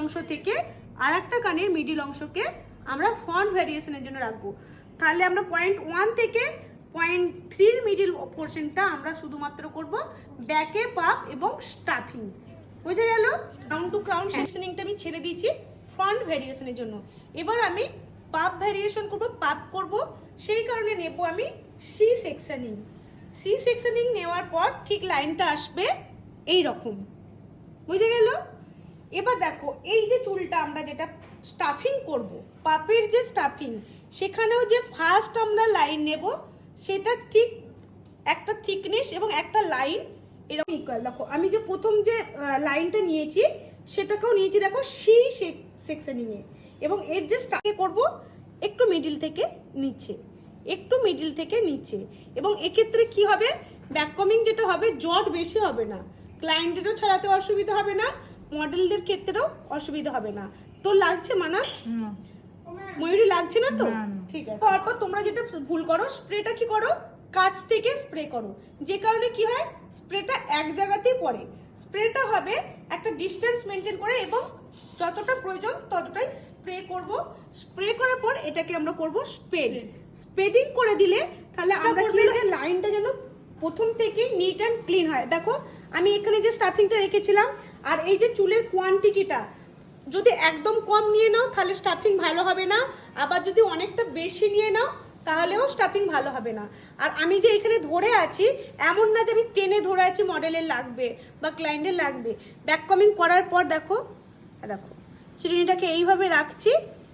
অংশ থেকে আর একটা কানের মিডিল অংশকে আমরা ফন্ট ভ্যারিয়েশনের জন্য রাখব। তাহলে আমরা পয়েন্ট ওয়ান থেকে পয়েন্ট থ্রির মিডিল পোর্শনটা আমরা শুধুমাত্র করব ব্যাকে পাপ এবং স্টাফিং বুঝে গেল? ক্রাউন টু ক্রাউন সেকশনিংটা আমি ছেড়ে দিয়েছি ফ্রন্ট ভ্যারিয়েশনের জন্য। এবার আমি পাপ ভ্যারিয়েশন করব পাপ করব সেই কারণে নেব আমি সি সেকশনিং সি সেকশনিং নেওয়ার পর ঠিক লাইনটা আসবে এই রকম বুঝে গেল? এবার দেখো, এই যে চুলটা আমরা যেটা স্টাফিং করব, পাপের যে স্টাফিং সেখানেও যে ফার্স্ট আমরা লাইন নেব, সেটা ঠিক একটা থিকনেস এবং একটা লাইন এরকম ইকুয়াল দেখো, আমি যে প্রথম যে লাইনটা নিয়েছি, সেটাকেও নিয়েছি দেখো সেই সি সেকশনিংয়ে এবং এর যে স্টাফে করব, একটু মিডিল থেকে নিচে, একটু মিডিল থেকে নিচে। এবং এক্ষেত্রে কি হবে? ব্যাককমিং যেটা হবে, জট বেশি হবে না। ক্লায়েন্টেরও ছাড়াতে অসুবিধা হবে না। মডেলদের ক্ষেত্রেও অসুবিধা হবে না। তো লাগছে মানা? ময়ূরী লাগছে না তো। ঠিক আছে। তারপর তোমরা যেটা ভুল করো স্প্রেটা কি করো? কাছ থেকে স্প্রে করো। যে কারণে কি হয়? স্প্রেটা এক জায়গাতেই পড়ে। স্প্রেটা হবে একটা ডিস্টেন্স মেনটেন করে এবং যতটা প্রয়োজন ততটাই স্প্রে করব। স্প্রে করার পর এটাকে আমরা করব স্প্রেড স্প্রেডিং করে দিলে তাহলে আমরা কি যে লাইনটা যেন প্রথম থেকেই নিট অ্যান্ড ক্লিন হয়। দেখো আমি এখানে যে স্টাফিংটা রেখেছিলাম আর এই যে চুলের কোয়ান্টিটিটা যদি একদম কম নিয়ে নাও, তাহলে স্টাফিং ভালো হবে না। আবার যদি অনেকটা বেশি নিয়ে নাও, তাহলেও স্টাফিং ভালো হবে না। আর আমি যে এখানে ধরে আছি, এমন না যে আমি টেনে ধরে আছি মডেলের লাগবে বা ক্লায়েন্টের লাগবে। ব্যাক কমিং করার পর দেখো দেখো, চিরুনিটাকে এইভাবে রাখছি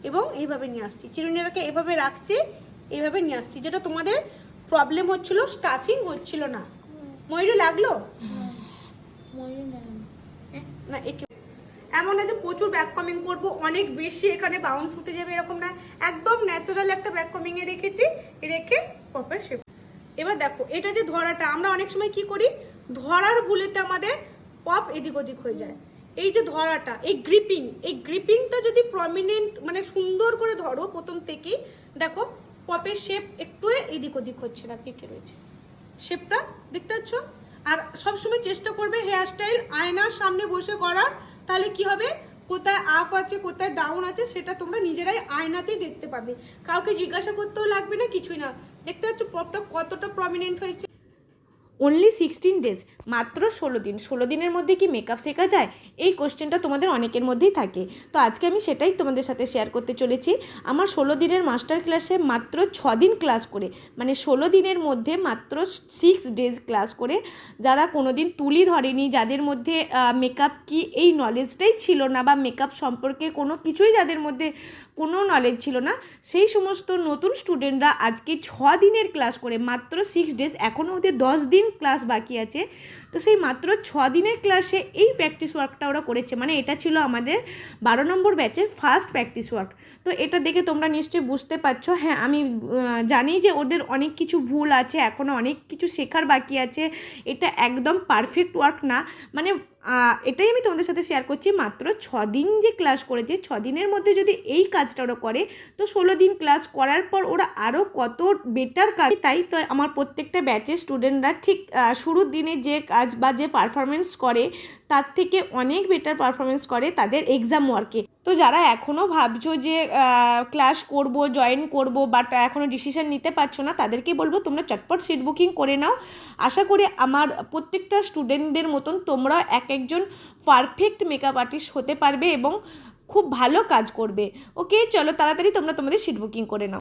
এবং এইভাবে নিয়ে আসছি। চিরুনিটাকে এইভাবে রাখছি, এইভাবে নিয়ে আসছি। যেটা তোমাদের প্রবলেম হচ্ছিল স্টাফিং হচ্ছিল না। ময়ূরী লাগল? এমন না যে প্রচুর ব্যাক কমিং করব, অনেক বেশি এখানে বাউন্স উঠে যাবে এরকম না। একদম ন্যাচারাল একটা ব্যাক কমিং এ রেখেছি, রেখে পপের শেপ এবার দেখো, এটা যে ধরাটা, আমরা অনেক সময় কি করি? ধরার ভুলেতে আমাদের পপ এদিক ওদিক হয়ে যায়। এই যে ধরাটা, এই গ্রিপিং এই গ্রিপিংটা যদি প্রমিনেন্ট মানে সুন্দর করে ধরো প্রথম থেকেই, দেখো পপের শেপ একটু এদিক ওদিক হচ্ছে না পেকে রয়েছে। শেপটা দেখতে পাচ্ছ? আর সবসময় চেষ্টা করবে হেয়ার স্টাইল আয়নার সামনে বসে করার। তাহলে কি হবে? কোথায় আপ আছে, কোথায় ডাউন আছে, সেটা তোমরা নিজেরাই আয়নাতেই দেখতে পাবে। কাউকে জিজ্ঞাসা করতেও লাগবে না, কিছুই না। দেখতে পাচ্ছ পপটা কতটা প্রমিনেন্ট হয়েছে। অনলি সিক্সটিন ডেজ মাত্র ষোলো দিন। ষোলো দিনের মধ্যে কি মেকআপ শেখা যায়? এই কোশ্চেনটা তোমাদের অনেকের মধ্যেই থাকে। তো আজকে আমি সেটাই তোমাদের সাথে শেয়ার করতে চলেছি। আমার ষোলো দিনের মাস্টার ক্লাসে মাত্র ছ দিন ক্লাস করে মানে ষোলো দিনের মধ্যে মাত্র সিক্স ডেজ ক্লাস করে যারা কোনো দিন তুলি ধরেনি, যাদের মধ্যে মেকআপ কি এই নলেজটাই ছিল না বা মেকআপ সম্পর্কে কোনো কিছুই যাদের মধ্যে কোনো নলেজ ছিল না। সেই সমস্ত নতুন স্টুডেন্টরা আজকে ছ দিনের ক্লাস করে, মাত্র সিক্স ডেজ এখনও ওদের দশ দিন ক্লাস বাকি আছে। তো সেই মাত্র ছ দিনের ক্লাসে এই প্র্যাকটিস ওয়ার্কটা ওরা করেছে। মানে এটা ছিল আমাদের বারো নম্বর ব্যাচের ফার্স্ট প্র্যাকটিস ওয়ার্ক তো এটা দেখে তোমরা নিশ্চয়ই বুঝতে পারছ। হ্যাঁ আমি জানি যে ওদের অনেক কিছু ভুল আছে এখনও অনেক কিছু শেখার বাকি আছে। এটা একদম পারফেক্ট ওয়ার্ক না। মানে এটাই আমি তোমাদের সাথে শেয়ার করছি। মাত্র ছ দিন যে ক্লাস করেছে ছ দিনের মধ্যে যদি এই কাজটা ওরা করে, তো ষোলো দিন ক্লাস করার পর ওরা আরও কত বেটার কাজ। তাই তো আমার প্রত্যেকটা ব্যাচের স্টুডেন্টরা ঠিক শুরুর দিনে যে কাজ বা যে পারফরমেন্স করে, তার থেকে অনেক বেটার পারফরমেন্স করে তাদের এক্সাম ওয়ার্কে তো যারা এখনও ভাবছ যে ক্লাস করব জয়েন করব বাট এখনও ডিসিশন নিতে পারছ না তাদেরকে বলব তোমরা চটপট সিট বুকিং করে নাও। আশা করি আমার প্রত্যেকটা স্টুডেন্টদের মতন তোমরাও এক একজন পারফেক্ট মেকআপ আর্টিস্ট হতে পারবে এবং খুব ভালো কাজ করবে। ওকে চলো তাড়াতাড়ি তোমরা তোমাদের সিট বুকিং করে নাও।